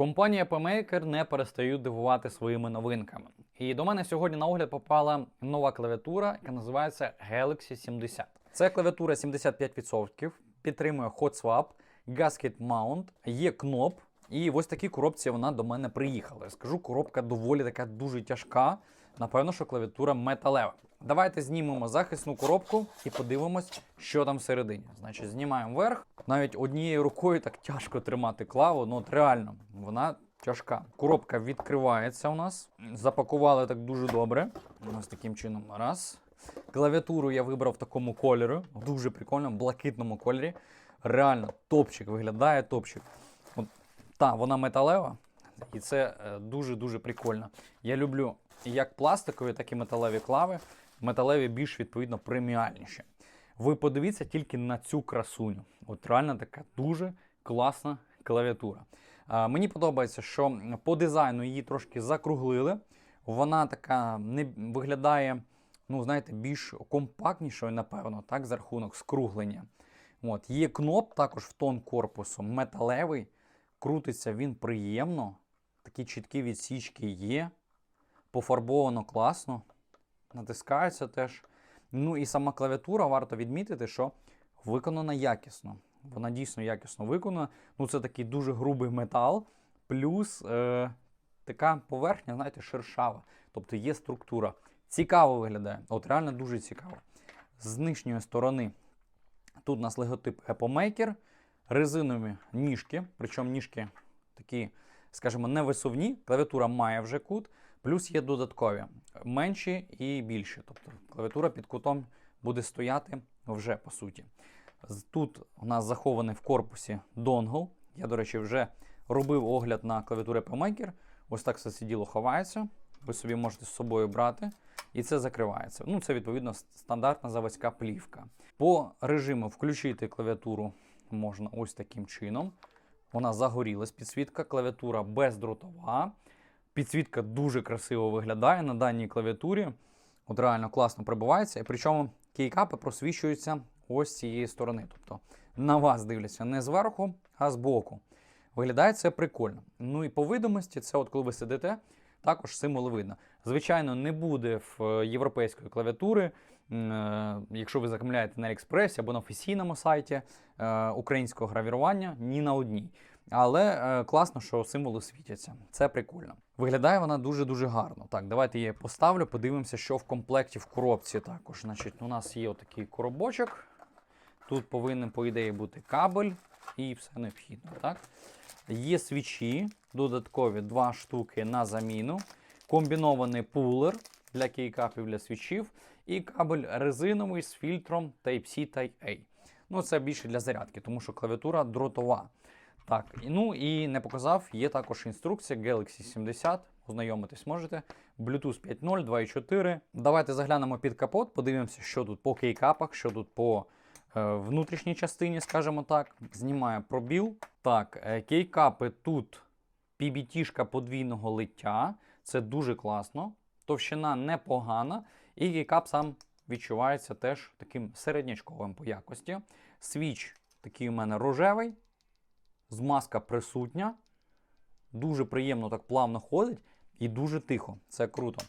Компанія PMaker не перестає дивувати своїми новинками. І до мене сьогодні на огляд попала нова клавіатура, яка називається Galaxy 70. Це клавіатура 75%, підтримує Hot Swap, Gasket Mount, є кноп. І ось такій коробці вона до мене приїхала. Скажу, коробка доволі така дуже тяжка. Напевно, що клавіатура металева. Давайте знімемо захисну коробку і подивимось, що там всередині. Значить, знімаємо верх. Навіть однією рукою так тяжко тримати клаву. Ну, от реально, вона тяжка. Коробка відкривається у нас. Запакували так дуже добре. Ось таким чином. Раз. Клавіатуру я вибрав в такому кольорі. Дуже прикольно, блакитному кольорі. Реально, топчик виглядає топчик. От, та, вона металева, і це е, дуже-дуже прикольно. Я люблю як пластикові, так і металеві клави. Металеві більш відповідно преміальніші. Ви подивіться тільки на цю красуню. От реально така дуже класна клавіатура. А, мені подобається, що по дизайну її трошки закруглили. Вона така не виглядає, ну, знаєте, більш компактнішою, напевно, так, за рахунок скруглення. От, є кноп також в тон корпусу, металевий. Крутиться він приємно. Такі чіткі відсічки є. Пофарбовано класно. Натискається теж. Ну і сама клавіатура, варто відмітити, що виконана якісно. Вона дійсно якісно виконана. Ну, це такий дуже грубий метал, плюс е, така поверхня, знаєте, шершава. Тобто є структура. Цікаво виглядає. От реально дуже цікаво. З нижньої сторони тут у нас логотип Apple Maker, резинові ніжки, причому ніжки такі, скажімо, не висувні. Клавіатура має вже кут, плюс є додаткові, менші і більші. Тобто клавіатура під кутом буде стояти вже по суті. Тут у нас захований в корпусі донгл. Я, до речі, вже робив огляд на клавіатуру Apple Maker. Ось так все це діло ховається. Ви собі можете з собою брати, і це закривається. Ну, це відповідно стандартна заводська плівка. По режиму включити клавіатуру можна ось таким чином. Вона загорілась підсвітка, клавіатура бездротова. Підсвітка дуже красиво виглядає на даній клавіатурі. От реально класно прибувається. І причому кейкапи просвічуються ось з цієї сторони. Тобто на вас дивляться не зверху, а збоку. Виглядає це прикольно. Ну і по видимості, це от коли ви сидите, також символи видно. Звичайно, не буде в е, європейської клавіатури. е, Якщо ви замовляєте на Аліекспресі або на офіційному сайті е, українського гравірування, ні на одній. Але е, класно, що символи світяться. Це прикольно. Виглядає вона дуже-дуже гарно. Так, давайте я поставлю, подивимося, що в комплекті в коробці також. Значить, у нас є отакий коробочок. Тут повинен, по ідеї, бути кабель і все необхідне. Так? Є свічі, додаткові два штуки на заміну, комбінований пулер для кейкапів для свічів, і кабель резиновий з фільтром Type-C Type-A. Ну, це більше для зарядки, тому що клавіатура дротова. Так, ну і не показав, є також інструкція Galaxy 70. Ознайомитись можете. Bluetooth 5.0, 2.4. Давайте заглянемо під капот, подивимося, що тут по кейкапах, що тут по е, внутрішній частині, скажімо так. Знімає пробіл. Так, е, кейкапи тут PBT-шка подвійного лиття. Це дуже класно. Товщина непогана. І кейкап сам відчувається теж таким середнячковим по якості. Свіч такий у мене рожевий. Змазка присутня. Дуже приємно так плавно ходить і дуже тихо. Це круто.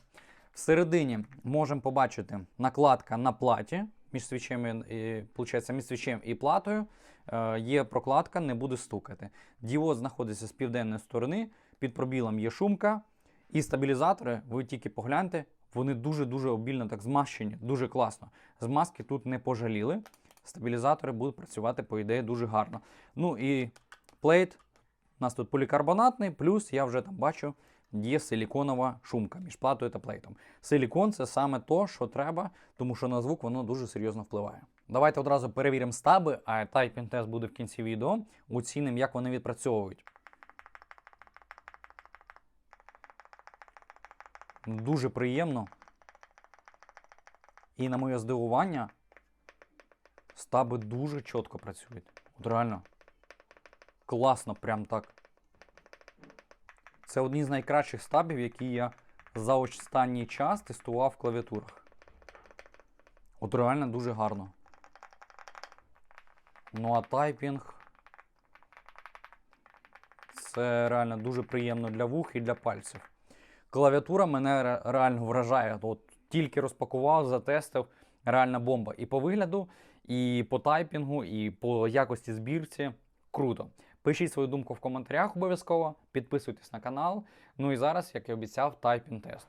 Всередині можемо побачити накладка на платі між свічем і, получається, між свічем і платою. Е, є прокладка, не буде стукати. Діод знаходиться з південної сторони, під пробілом є шумка. І стабілізатори, ви тільки погляньте, вони дуже-дуже обільно так змащені, дуже класно. Змазки тут не пожаліли. Стабілізатори будуть працювати, по ідеї, дуже гарно. Ну і плейт у нас тут полікарбонатний, плюс я вже там бачу, є силіконова шумка між платою та плейтом. Силікон це саме то, що треба, тому що на звук воно дуже серйозно впливає. Давайте одразу перевіримо стаби, а тайпінг тест буде в кінці відео. Оцінимо, як вони відпрацьовують. Дуже приємно. І на моє здивування, стаби дуже чітко працюють. От реально класно, прям так. Це одні з найкращих стабів, які я за останній час тестував в клавіатурах. От реально дуже гарно. Ну а тайпінг. Це реально дуже приємно для вух і для пальців. Клавіатура мене реально вражає. От тільки розпакував, затестив. Реальна бомба. І по вигляду, і по тайпінгу, і по якості збірці. Круто. Пишіть свою думку в коментарях обов'язково, підписуйтесь на канал. Ну і зараз, як і обіцяв, тайпінг тест.